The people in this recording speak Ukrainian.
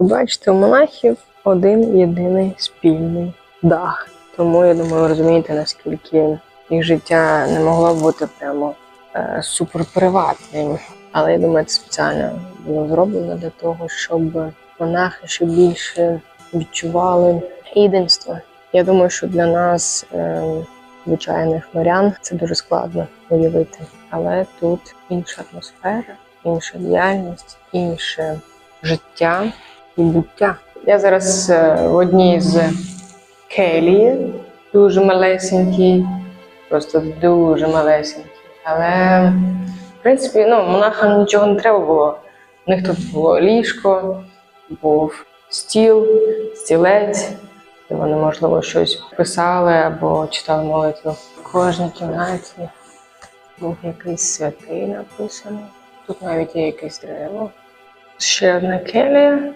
Бачите, у монахів один єдиний спільний дах. Тому я думаю, ви розумієте, наскільки їх життя не могло бути прямо е, суперприватним. Але я думаю, це спеціально було зроблено для того, щоб монахи ще більше відчували єдинство. Я думаю, що для нас, е, звичайних морян, це дуже складно уявити. Але тут інша атмосфера, інша діяльність, інше життя буття. Я зараз е, в одній з келії, дуже малесенькій, просто дуже малесенькій. Але в принципі, ну, монахам нічого не треба було. У них тут було ліжко, був стіл, стілець, де вони, можливо, щось писали або читали молитву. В кожній кімнаті був якийсь святий написаний. Тут навіть є якесь дерево. Ще одна келія.